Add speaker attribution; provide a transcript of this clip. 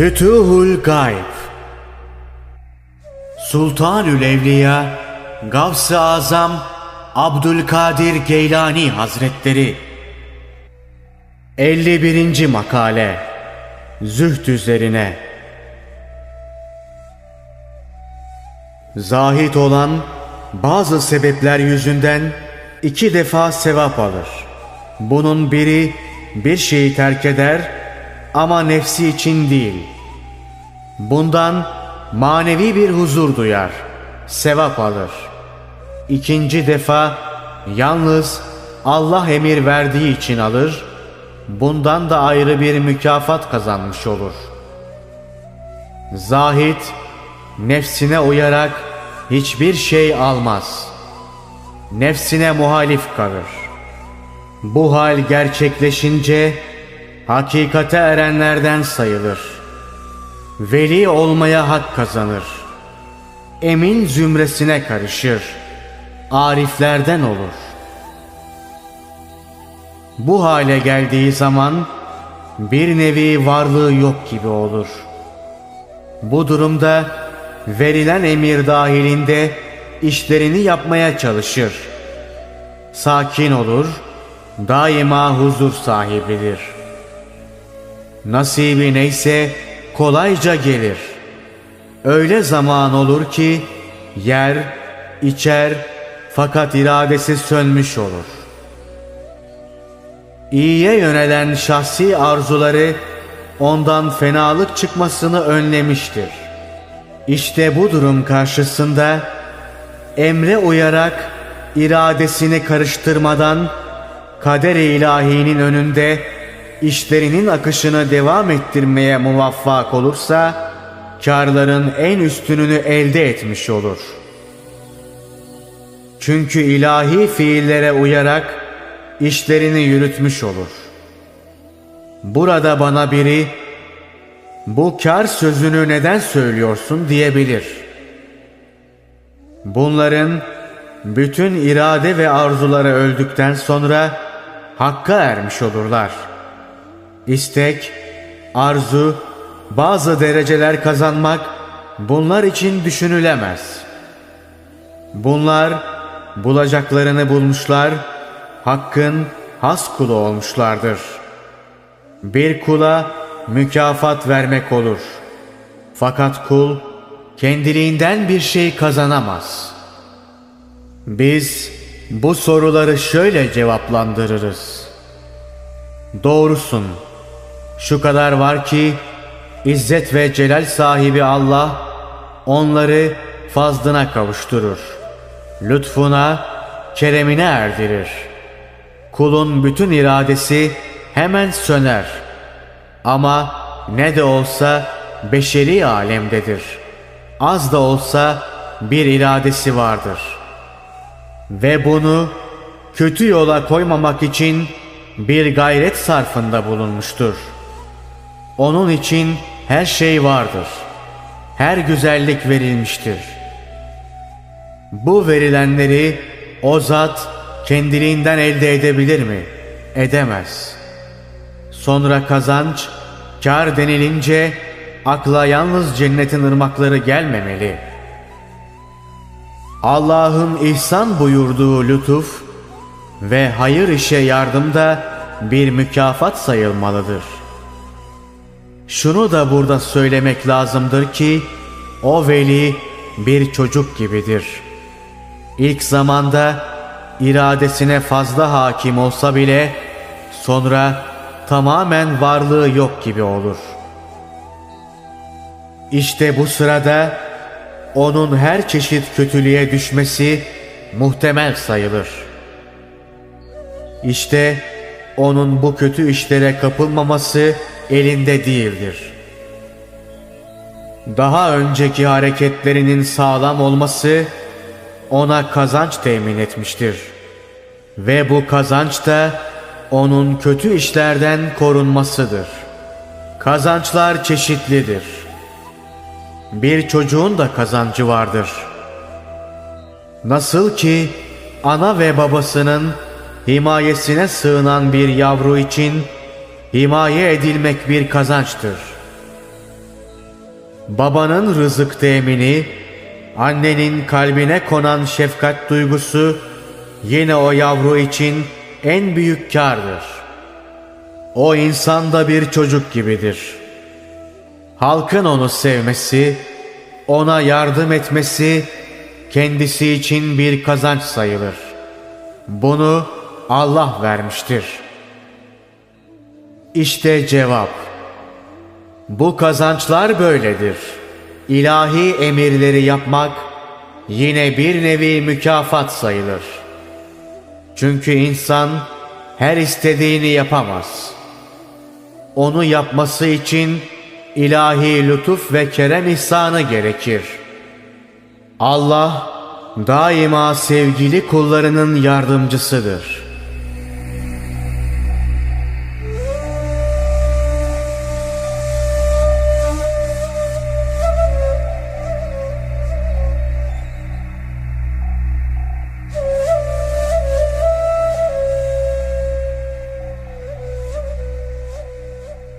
Speaker 1: Fütuhul Gayb Sultanül Evliya Gavs-ı Azam Abdülkadir Geylani Hazretleri 51. Makale Zühd üzerine Zahit olan bazı sebepler yüzünden iki defa sevap alır. Bunun biri bir şeyi terk eder ama nefsi için değil. Bundan manevi bir huzur duyar, sevap alır. İkinci defa yalnız Allah emir verdiği için alır, bundan da ayrı bir mükafat kazanmış olur. Zahit, nefsine uyarak hiçbir şey almaz. Nefsine muhalif kalır. Bu hal gerçekleşince hakikate erenlerden sayılır. Veli olmaya hak kazanır. Emin zümresine karışır. Ariflerden olur. Bu hale geldiği zaman bir nevi varlığı yok gibi olur. Bu durumda verilen emir dahilinde işlerini yapmaya çalışır. Sakin olur, daima huzur sahibidir. Nasibi neyse kolayca gelir. Öyle zaman olur ki yer, içer fakat iradesi sönmüş olur. İyiye yönelen şahsi arzuları ondan fenalık çıkmasını önlemiştir. İşte bu durum karşısında emre uyarak iradesini karıştırmadan kader-i ilahinin önünde işlerinin akışını devam ettirmeye muvaffak olursa karların en üstününü elde etmiş olur. Çünkü ilahi fiillere uyarak işlerini yürütmüş olur. Burada bana biri bu kar sözünü neden söylüyorsun diyebilir. Bunların bütün irade ve arzuları öldükten sonra hakka ermiş olurlar. İstek, arzu, bazı dereceler kazanmak bunlar için düşünülemez. Bunlar bulacaklarını bulmuşlar, hakkın has kulu olmuşlardır. Bir kula mükafat vermek olur. Fakat kul kendiliğinden bir şey kazanamaz. Biz bu soruları şöyle cevaplandırırız. Doğrusun. Şu kadar var ki İzzet ve Celal sahibi Allah onları fazlına kavuşturur. Lütfuna, keremine erdirir. Kulun bütün iradesi hemen söner. Ama ne de olsa beşeri alemdedir. Az da olsa bir iradesi vardır. Ve bunu kötü yola koymamak için bir gayret sarfında bulunmuştur. Onun için her şey vardır. Her güzellik verilmiştir. Bu verilenleri o zat kendiliğinden elde edebilir mi? Edemez. Sonra kazanç, kar denilince akla yalnız cennetin ırmakları gelmemeli. Allah'ın ihsan buyurduğu lütuf ve hayır işe yardım da bir mükafat sayılmalıdır. Şunu da burada söylemek lazımdır ki o veli bir çocuk gibidir. İlk zamanda iradesine fazla hakim olsa bile sonra tamamen varlığı yok gibi olur. İşte bu sırada onun her çeşit kötülüğe düşmesi muhtemel sayılır. İşte onun bu kötü işlere kapılmaması elinde değildir. Daha önceki hareketlerinin sağlam olması ona kazanç temin etmiştir. Ve bu kazanç da onun kötü işlerden korunmasıdır. Kazançlar çeşitlidir. Bir çocuğun da kazancı vardır. Nasıl ki ana ve babasının himayesine sığınan bir yavru için himaye edilmek bir kazançtır. Babanın rızık temini, annenin kalbine konan şefkat duygusu yine o yavru için en büyük kârdır. O insan da bir çocuk gibidir. Halkın onu sevmesi, ona yardım etmesi kendisi için bir kazanç sayılır. Bunu Allah vermiştir. İşte cevap. Bu kazançlar böyledir. İlahi emirleri yapmak yine bir nevi mükafat sayılır. Çünkü insan her istediğini yapamaz. Onu yapması için ilahi lütuf ve kerem ihsanı gerekir. Allah daima sevgili kullarının yardımcısıdır.